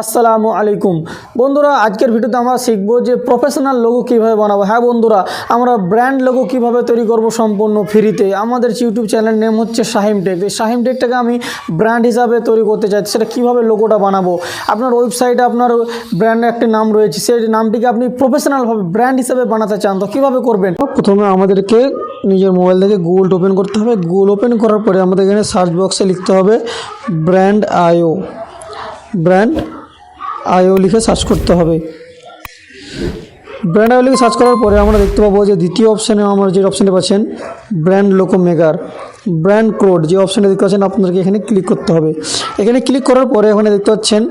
আসসালামু আলাইকুম। বন্ধুরা, আজকের ভিডিওতে আমরা শিখব যে প্রফেশনাল লোগো কীভাবে বানাবো। হ্যাঁ বন্ধুরা, আমরা ব্র্যান্ড লোগো কীভাবে তৈরি করব সম্পূর্ণ ফ্রিতে আমাদের ইউটিউব চ্যানেল নেম হচ্ছে শাহিম টেক এই শাহিম টেকটাকে আমি ব্র্যান্ড হিসাবে তৈরি করতে চাই। সেটা কীভাবে লোগোটা বানাবো? আপনার ওয়েবসাইটে আপনার ব্র্যান্ডের একটি নাম রয়েছে। সেই নামটিকে আপনি প্রফেশনালভাবে ব্র্যান্ড হিসাবে বানাতে চান। তো কীভাবে করবেন? প্রথমে আমাদেরকে নিজের মোবাইল থেকে গুগল ওপেন করতে হবে। গুগল ওপেন করার পরে আমাদের এখানে সার্চ বক্সে লিখতে হবে ব্র্যান্ড আইও ব্র্যান্ড আইও লিখে সার্চ করতে হবে। ব্র্যান্ড আইও লিখে সার্চ করার পরে আমরা দেখতে পাবো যে দ্বিতীয় অপশানে আমরা যে অপশানটি পাচ্ছেন ব্র্যান্ড লোকো মেগার ব্র্যান্ড কোড যে অপশানটা দেখতে পাচ্ছেন, আপনাদেরকে এখানে ক্লিক করতে হবে। এখানে ক্লিক করার পরে এখানে দেখতে পাচ্ছেন,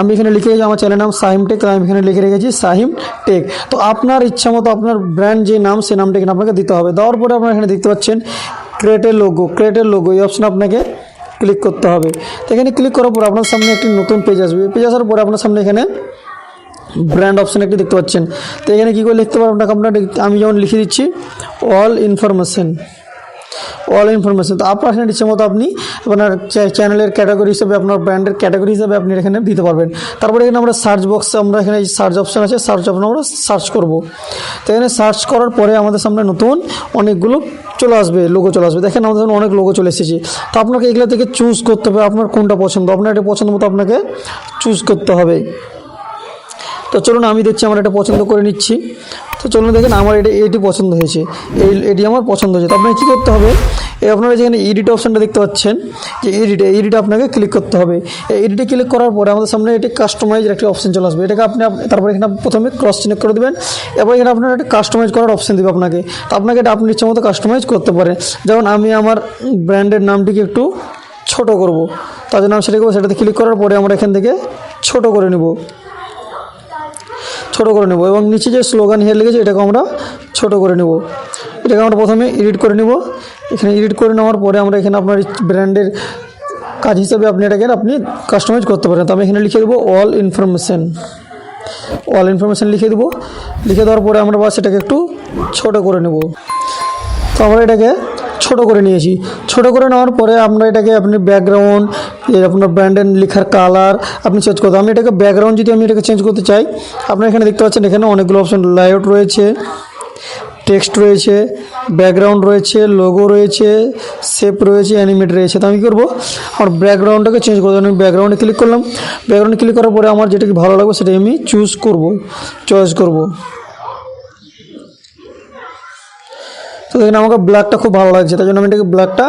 আমি এখানে লিখে রেখেছি আমার চ্যানেল নাম সাহিম টেক আমি এখানে লিখে রেখেছি সাহিম টেক তো আপনার ইচ্ছা মতো আপনার ব্র্যান্ড যে নাম সেই নামটা এখানে আপনাকে দিতে হবে। দেওয়ার পরে আপনারা এখানে দেখতে পাচ্ছেন ক্রেটের লোগো ক্রেটের লোগো এই অপশানে আপনাকে ক্লিক করতে হবে। তো এখানে ক্লিক করার পর আপনার সামনে একটি নতুন পেজ আসবে। পেজ আসার পরে আপনার সামনে এখানে ব্র্যান্ড অপশান একটি দেখতে পাচ্ছেন। তো এখানে কী করে লিখতে পারবেন? আপনাকে আপনার আমি যেমন লিখে দিচ্ছি অল ইনফরমেশন অল ইনফরমেশন তো আপনার এখানে ইচ্ছে মতো আপনি আপনার চ্যানেলের ক্যাটাগরি হিসেবে, আপনার ব্র্যান্ডের ক্যাটাগরি হিসেবে আপনি এখানে দিতে পারবেন। তারপরে এখানে আমরা সার্চ বক্সে আমরা এখানে সার্চ অপশান আছে সার্চ অপশান আমরা সার্চ করব। তো এখানে সার্চ করার পরে আমাদের সামনে নতুন অনেকগুলো চলে আসবে লোগো চলে আসবে। দেখেন আমাদের অনেক লোগো চলে এসেছে। তো আপনাকে এগুলো থেকে চুজ করতে হবে, আপনার কোনটা পছন্দ। আপনার এটা পছন্দ মতো আপনাকে চুজ করতে হবে। তো চলুন আমি দেখছি আমার এটা পছন্দ করে নিচ্ছি। তো চলুন দেখেন, আমার এটা, এটি পছন্দ হয়েছে। এই, এটি আমার পছন্দ হয়েছে। তো আপনাকে কী করতে হবে? এই আপনারা যেখানে এডিট অপশানটা দেখতে পাচ্ছেন, যে এডিট এডিটে আপনাকে ক্লিক করতে হবে। এই এডিটে ক্লিক করার পরে আমাদের সামনে এটি কাস্টমাইজের একটি অপশান চলে আসবে। এটাকে আপনি আপ- তারপরে এখানে প্রথমে ক্রস চিহ্ন করে দেবেন এরপর এখানে আপনার একটা কাস্টমাইজ করার অপশান দেবে আপনাকে। তো আপনাকে এটা আপনি ইচ্ছে মতো কাস্টমাইজ করতে পারেন। যেমন আমি আমার ব্র্যান্ডের নামটিকে একটু ছোট করব। তার জন্য আমি সেটা সেটাতে ক্লিক করার পরে আমরা এখান থেকে ছোট করে নেব। ছোট করে নেব এবং নিচে যে স্লোগান হিয়ার লিখেছে এটাকে আমরা ছোট করে নেব। এটাকে আমরা প্রথমে এডিট করে নেব। এখানে এডিট করে নেওয়ার পরে আমরা এখানে আপনার ব্র্যান্ডের কাজ হিসাবে আপনি এটাকে আপনি কাস্টমাইজ করতে পারেন। তো আমি এখানে লিখে দেবো অল ইনফরমেশান অল ইনফরমেশান লিখে দেবো। লিখে দেওয়ার পরে আমরা বাস এটাকে একটু ছোট করে নেব। তো আমরা এটাকে ছোট করে নিয়েছি। ছোট করে নেওয়ার পরে আমরা এটাকে আপনি ব্যাকগ্রাউন্ড আপনার ব্র্যান্ডের লেখার কালার আপনি চেঞ্জ করতে আমি এটাকে ব্যাকগ্রাউন্ড যদি আমি এটাকে চেঞ্জ করতে চাই, আপনারা এখানে দেখতে পাচ্ছেন এখানে অনেকগুলো অপশন লাইট রয়েছে টেক্সট রয়েছে ব্যাকগ্রাউন্ড রয়েছে লোগো রয়েছে শেপ রয়েছে অ্যানিমেট রয়েছে। তো আমি করব? আমার ব্যাকগ্রাউন্ডটাকে চেঞ্জ করব আমি ব্যাকগ্রাউন্ডে ক্লিক করলাম। ব্যাকগ্রাউন্ডে ক্লিক করার পরে আমার যেটাকে ভালো লাগবে সেটাকে আমি চুজ করব। চয়েস করব। তো দেখেন, আমাকে ব্ল্যাকটা খুব ভালো লাগছে তাই জন্য আমি এটাকে ব্ল্যাকটা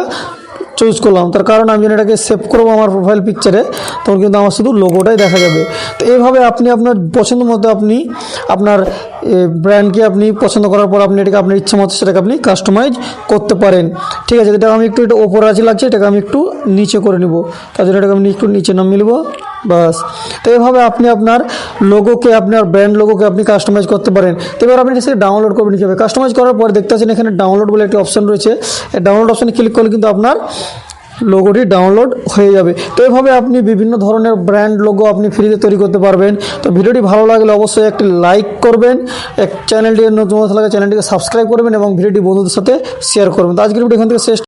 চুজ করলাম। তার কারণ আমি যখন এটাকে সেভ করব আমার প্রোফাইল পিকচারে তখন কিন্তু আমার শুধু লোগোটাই দেখা যাবে। তো এইভাবে আপনি আপনার পছন্দ মতো আপনি আপনার ব্র্যান্ডকে আপনি পছন্দ করার পর আপনি এটাকে আপনার ইচ্ছা মতো সেটাকে আপনি কাস্টমাইজ করতে পারেন। ঠিক আছে এটা আমি একটু এটা ওপরে আছে লাগছে, এটাকে আমি একটু নিচে করে নিব। তার জন্য এটাকে আমি একটু নিচে নামিয়ে নেব। বাস। তো এইভাবে আপনি আপনার লোগোকে আপনার ব্র্যান্ড লোগোকে আপনি কাস্টমাইজ করতে পারেন। এবার আপনি সেটা ডাউনলোড করবেন কীভাবে কাস্টমাইজ করার পর দেখতে পাচ্ছেন এখানে ডাউনলোড বলে একটি অপশন রয়েছে। ডাউনলোড অপশানে ক্লিক করলে কিন্তু আপনার লোগোটি ডাউনলোড হয়ে যাবে। তো এভাবে আপনি বিভিন্ন ধরনের ব্র্যান্ড লোগো আপনি ফ্রিতে তৈরি করতে পারবেন। তো ভিডিওটি ভালো লাগলে অবশ্যই একটি লাইক করবেন। এক চ্যানেলটি নতুন চ্যানেলটিকে সাবস্ক্রাইব করবেন এবং ভিডিওটি বন্ধুদের সাথে শেয়ার করবেন। তো আজকের ভিডিও এখান থেকে শেষ